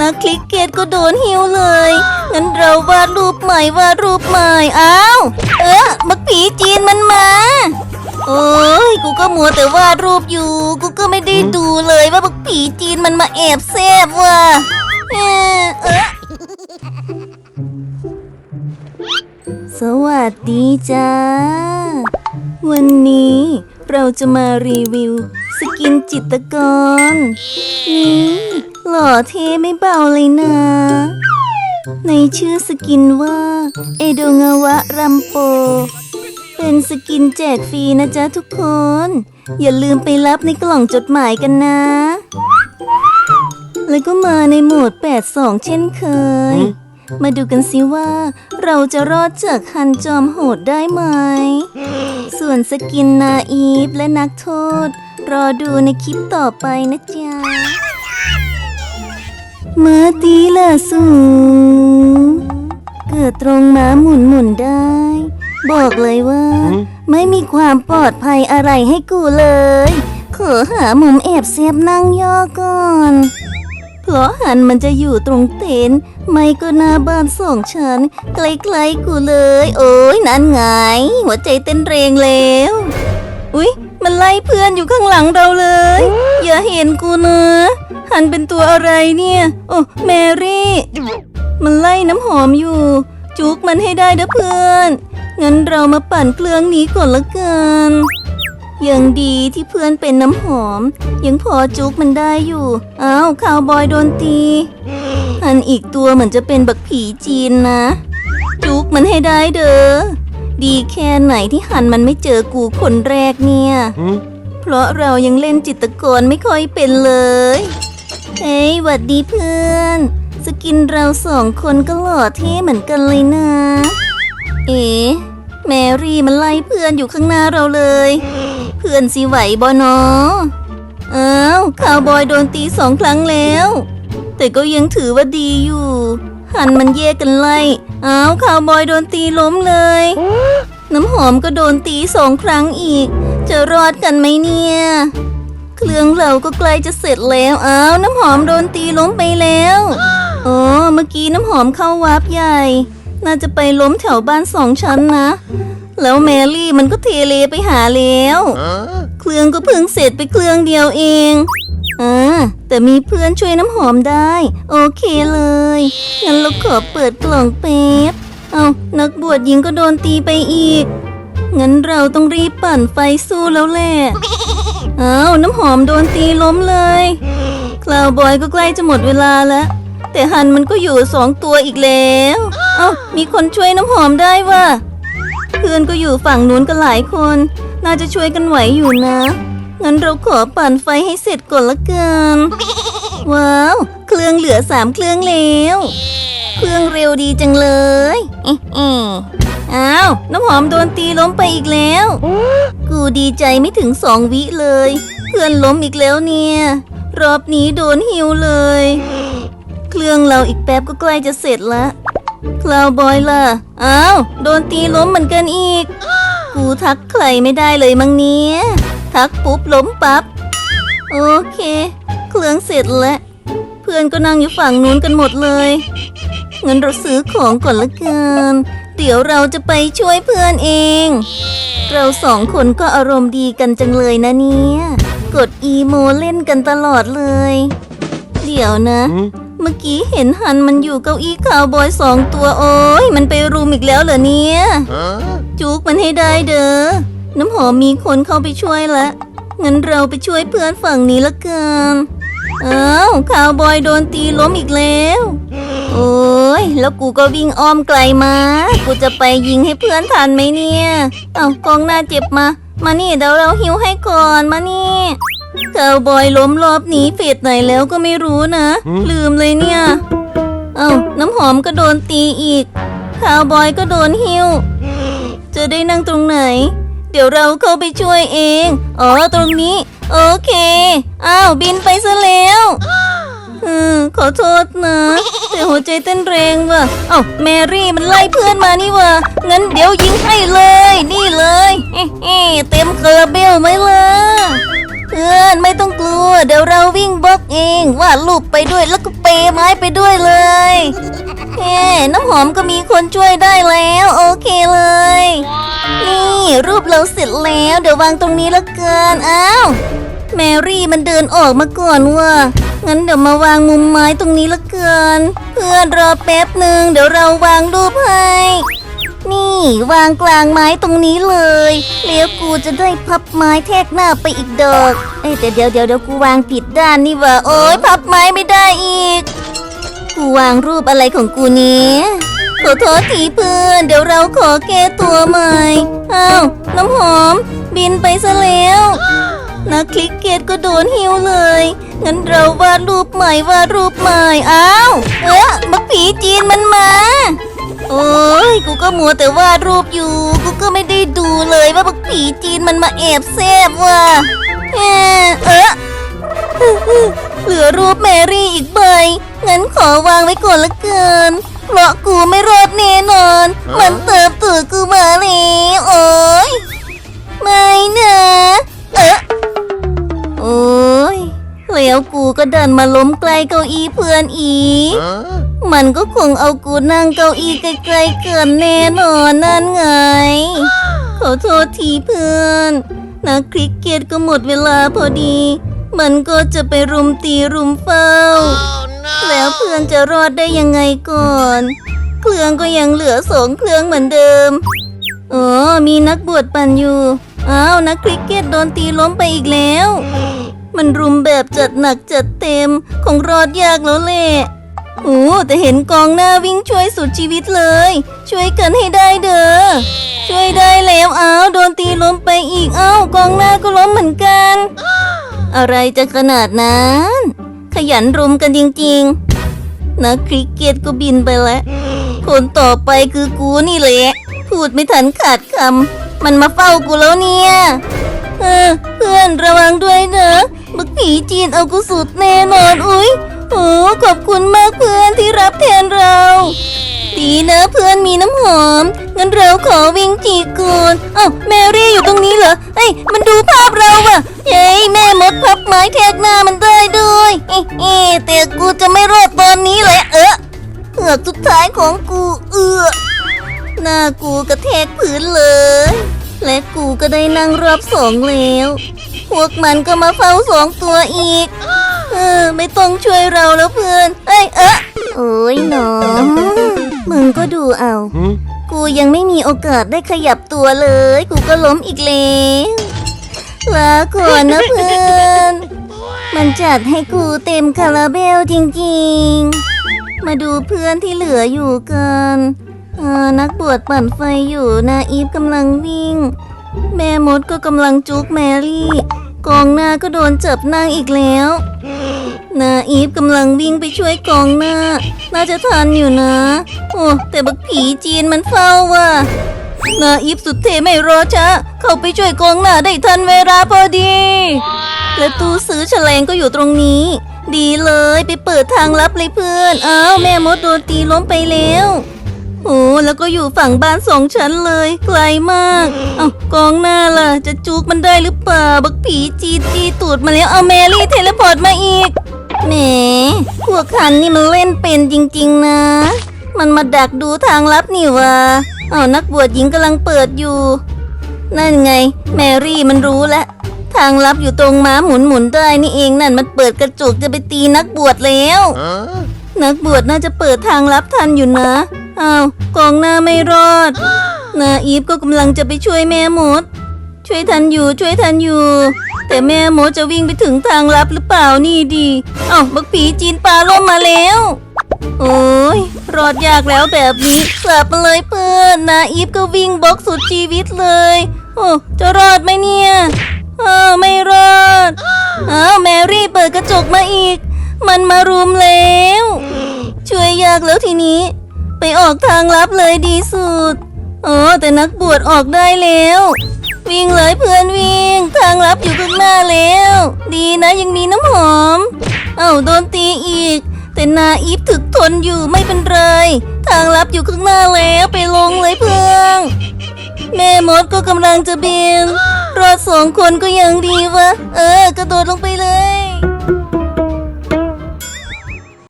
นักคลิกเกตก็โดนหิวเลย งั้นเราวาดรูปใหม่วาดรูปใหม่อ้าวเออบักผีจีนมันมา โอ้ยกูก็มัวแต่วาดรูปอยู่ กูก็ไม่ได้ดูเลยว่าบักผีจีนมันมาแอบแซบว่ะเออเออสวัสดีจ้า วันนี้เราจะมารีวิว สกินจิตกรนี่ หล่อเท่ไม่เบาเลยนะ ในชื่อสกินว่า เอโดงาวะรัมโป เป็นสกินแจกฟรีนะจ๊ะทุกคน อย่าลืมไปรับในกล่องจดหมายกันนะ แล้วก็มาในโหมด 8-2 เช่นเคย มาดูกันสิว่า เราจะรอดจากฮันจอมโหดได้ไหม ส่วนสกินนาอีฟและนักโทษ รอดูในคลิปต่อไปนะจ๊ะ มาตีละสูงเกิดตรงม้าหมุนหมุนได้ บอกเลยว่า ไม่มีความปลอดภัยอะไรให้กูเลย ขอหามุมแอบเซฟนั่งย่อก่อนเพราะหันมันจะอยู่ตรงเต็นท์ไม่ก็หน้าบ้านสองชั้นใกล้ๆกูเลย โอ้ยนั่นไง หัวใจเต้นแรงแล้ว อุ๊ย มันไล่เพื่อนอยู่ข้างหลังเราเลย อย่าเห็นกูนะ หันเป็นตัวอะไรเนี่ย โอ้แมรี่ มันไล่น้ำหอมอยู่ จุกมันให้ได้เด้อเพื่อน งั้นเรามาปั่นเครื่องนี้ก่อนละกันยังดีที่เพื่อนเป็นน้ำหอม ยังพอจุกมันได้อยู่อ้าวคาวบอยโดนตี อันอีกตัวเหมือนจะเป็นบักผีจีนนะ จุกมันให้ได้เด้อ ดีแค่ไหนที่หันมันไม่เจอกูคนแรกเนี่ย เพราะเรายังเล่นจิตรกรไม่ค่อยเป็นเลย เฮ้ยหวัดดีเพื่อน สกินเราสองคนก็หล่อเท่เหมือนกันเลยนะ เอ๋แมรี่มันไล่เพื่อนอยู่ข้างหน้าเราเลย เพื่อนสิไหวบอนออ้าวคาวบอยโดนตีสองครั้งแล้ว แต่ก็ยังถือว่าดีอยู่ หันมันแยกกันไล่อ้าวคาวบอยโดนตีล้มเลย น้ำหอมก็โดนตีสองครั้งอีก จะรอดกันไหมเนี่ย เครื่องเราก็ใกล้จะเสร็จแล้วอ้าวน้ำหอมโดนตีล้มไปแล้วอ๋อเมื่อกี้น้ำหอมเข้าวาร์ปใหญ่ น่าจะไปล้มแถวบ้านสองชั้นนะ แล้วแมรี่มันก็เทเลไปหาแล้ว เครื่องก็เพิ่งเสร็จไปเครื่องเดียวเอง อ่าแต่มีเพื่อนช่วยน้ำหอมได้ โอเคเลยงั้นเราขอเปิดกล่องแป๊บเอานักบวชหญิงก็โดนตีไปอีก งั้นเราต้องรีบปั่นไฟสู้แล้วแหละเอาน้ำหอมโดนตีล้มเลยคลาวบอยก็ใกล้จะหมดเวลาแล้ว แต่ฮันมันก็อยู่สองตัวอีกแล้ว เอ้ามีคนช่วยน้ำหอมได้ว่ะเพื่อนก็อยู่ฝั่งนู้นกันหลายคน น่าจะช่วยกันไหวอยู่นะ งั้นเราขอปั่นไฟให้เสร็จก่อนละกัน ว้าว เครื่องเหลือสามเครื่องแล้ว เครื่องเร็วดีจังเลยอืออ้าว น้ำหอมโดนตีล้มไปอีกแล้ว กูดีใจไม่ถึงสองวิเลย เพื่อนล้มอีกแล้วเนี่ย รอบนี้โดนหิวเลย เครื่องเราอีกแป๊บก็ใกล้จะเสร็จละคลาวบอยล่ะ อ้าว โดนตีล้มเหมือนกันอีก กูทักใครไม่ได้เลยมั้งเนี้ย ทักปุ๊บล้มปับ๊บ โอเค เครื่องเสร็จแล้ว เพื่อนก็นั่งอยู่ฝั่งนู้นกันหมดเลยงั้นเราซื้อของก่อนละกันเดี๋ยวเราจะไปช่วยเพื่อนเอง เราสองคนก็อารมณ์ดีกันจังเลยนะเนี่ย กดอีโมเล่นกันตลอดเลย เดี๋ยวนะ เมื่อกี้เห็นฮันมันอยู่เก้าอี้คาวบอยสองตัวโอ้ยมันไปรุมอีกแล้วเหรอเนี่ย จุกมันให้ได้เด้อ น้ำหอมมีคนเข้าไปช่วยละงั้นเราไปช่วยเพื่อนฝั่งนี้ละกันอ้าวคาวบอยโดนตีล้มอีกแล้ว โอ้ย แล้วกูก็วิ่งอ้อมไกลมา กูจะไปยิงให้เพื่อนทันไหมเนี่ยเอ้ากองหน้าเจ็บมา มานี่เดี๋ยวเราหิวให้ก่อนมานี่คาวบอยล้มรอบนี้เฟสไหนแล้วก็ไม่รู้นะ ลืมเลยเนี่ย เอ้าน้ำหอมก็โดนตีอีกคาวบอยก็โดนหิว จะได้นั่งตรงไหน เดี๋ยวเราเข้าไปช่วยเอง อ๋อ ตรงนี้ โอเค อ้าว บินไปซะแล้วอืมขอโทษนะ แต่หัวใจเต้นแรงว่ะ เอ้า แมรี่มันไล่เพื่อนมานี่ว่ะ งั้นเดี๋ยวยิงให้เลย นี่เลย เอ๊เอเต็มคาราเบลไหมล่ะ เพื่อนไม่ต้องกลัว เดี๋ยวเราวิ่งบล็อกเองวาดรูปไปด้วยแล้วก็เปไม้ไปด้วยเลย น้ำหอมก็มีคนช่วยได้แล้ว โอเคเลย นี่รูปเราเสร็จแล้ว เดี๋ยววางตรงนี้ละกันอ้าวแมรี่มันเดินออกมาก่อนว่ะงั้นเดี๋ยวมาวางมุมไม้ตรงนี้ละกันเพื่อนรอแป๊บหนึ่งเดี๋ยวเราวางรูปให้นี่วางกลางไม้ตรงนี้เลยแล้วกูจะได้พับไม้แทกหน้าไปอีกดอกเอ้แต่เดี๋ยวเดี๋ยวเดี๋ยวกูวางผิดด้านนี่ว่าโอ๊ยพับไม้ไม่ได้อีก กูวางรูปอะไรของกูเนี้ยขอโทษทีเพื่อน เดี๋ยวเราขอแก้ตัวใหม่อ้าวน้ำหอม บินไปซะแล้วนักคลิกเกตก็โดนหิวเลย งั้นเราวาดรูปใหม่วาดรูปใหม่อ้าวเอ๊ะบักผีจีนมันมา โอ้ยกูก็มัวแต่วาดรูปอยู่ กูก็ไม่ได้ดูเลยว่าบักผีจีนมันมาแอบแซบว่ะเอ๊ะเอ๊ะเหลือรูปแมรี่อีกใบ งั้นขอวางไว้ก่อนละกันเพราะกูไม่รอดแน่นอน มันเติบตื่กูมาแล้วโอ้ยไม่นะเอะโอ้ยแล้วกูก็เดินมาล้มใกล้เก้าอี้เพื่อนอีกมันก็คงเอากูนั่งเก้าอี้ใกล้ๆเกินแน่นอนนั่นไง ขอโทษทีเพื่อนนักคริกเก็ตก็หมดเวลาพอดี มันก็จะไปรุมตีรุมเฝ้า แล้วเพื่อนจะรอดได้ยังไงก่อน เครื่องก็ยังเหลือสองเครื่องเหมือนเดิมอ๋อมีนักบวชปั่นอยู่ อ้าวนักคริกเก็ตโดนตีล้มไปอีกแล้ว มันรุมแบบจัดหนักจัดเต็มคงรอดยากแล้วแหละโอ้แต่เห็นกองหน้าวิ่งช่วยสุดชีวิตเลย ช่วยกันให้ได้เด้อช่วยได้แล้วอ้าวโดนตีล้มไปอีกอ้าวกองหน้าก็ล้มเหมือนกัน อะไรจะขนาดนั้น ขยันรุมกันจริงๆ นักคริกเก็ตก็บินไปแล้ว คนต่อไปคือกูนี่แหละ พูดไม่ทันขาดคำ มันมาเฝ้ากูแล้วเนี่ย เออ เพื่อนระวังด้วยนะบักผีจีนเอากูสุดแน่นอน อุ้ยโอ้ขอบคุณมากเพื่อนที่รับแทนเรา ดีนะเพื่อนมีน้ำหอม งั้นเราขอวิ่งจีก่อนอ้าวแมรี่อยู่ตรงนี้เหรอเอ้ยมันดูภาพเราอะเย้ยแม่มดพับไม้แทกหน้ามันได้ด้วยเอ๊ะเอ๊แต่กูจะไม่รอดตอนนี้แหละเออเหือกสุดท้ายของกูเอือหน้ากูกระแทกพื้นเลย และกูก็ได้นั่งรอบสองแล้ว พวกมันก็มาเฝ้าสองตัวอีก เออ ไม่ต้องช่วยเราแล้วเพื่อน เอ้ยเอะโอ้ยหนอ มึงก็ดูเอา กูยังไม่มีโอกาสได้ขยับตัวเลย กูก็ล้มอีกแล้วลาก่อนนะเพื่อน มันจัดให้กูเต็มคาราเบลจริงๆ มาดูเพื่อนที่เหลืออยู่กันอ่านักบวชปั่นไฟอยู่นาอีฟกำลังวิ่ง แม่มดก็กำลังจุกแมรี่ กองหน้าก็โดนจับนั่งอีกแล้ว นาอีฟกำลังวิ่งไปช่วยกองหน้า น่าจะทันอยู่นะ โอ้แต่บักผีจีนมันเฝ้าว่ะนาอีฟสุดเทไม่รอช้าเข้าไปช่วยกองหน้าได้ทันเวลาพอดีและตู้ซื้อแฉลงก็อยู่ตรงนี้ ดีเลยไปเปิดทางลับเลยเพื่อน อ้าวแม่มดโดนตีล้มไปแล้วโอ้แล้วก็อยู่ฝั่งบ้านสองชั้นเลย ไกลมาก เอ้ากองหน้าล่ะ จะจุกมันได้หรือเปล่า บักผีจีจีตูดมาแล้ว เอาแมรี่เทเลพอร์ตมาอีก แหมพวกคันนี่มันเล่นเป็นจริง ๆ นะ มันมาดักดูทางลับนี่วะเอานักบวชหญิงกำลังเปิดอยู่ นั่นไง แมรี่มันรู้แล้วทางลับอยู่ตรงม้าหมุนหมุนๆได้นี่เองนั่นมันเปิดกระจกจะไปตีนักบวชแล้ว นักบวชน่าจะเปิดทางลับทันอยู่นะอ้าวกองหน้าไม่รอดนาอีฟก็กำลังจะไปช่วยแม่มด ช่วยทันอยู่ช่วยทันอยู่ แต่แม่มดจะวิ่งไปถึงทางลับหรือเปล่านี่ดีอ้าบักผีจีนปลาล่มมาแล้ว โอ้ยรอดยากแล้วแบบนี้กลับมาเลยเพื่อนนาอีฟก็วิ่งบล็อกสุดชีวิตเลย โอ้จะรอดไหมเนี่ยอ้าวไม่รอดอ้าวแมรี่เปิดกระจกมาอีก มันมารุมแล้ว ช่วยยากแล้วทีนี้ ไปออกทางลับเลยดีสุดอ๋อแต่นักบวชออกได้แล้ว วิ่งเลยเพื่อนวิ่ง ทางลับอยู่ข้างหน้าแล้ว ดีนะยังมีน้ำหอม เอ้าโดนตีอีก แต่นาอีฟถึกทนอยู่ไม่เป็นไร ทางลับอยู่ข้างหน้าแล้วไปลงเลยเพื่อนแม่มดก็กำลังจะบินรอดสองคนก็ยังดีวะ เออกระโดดลงไปเลย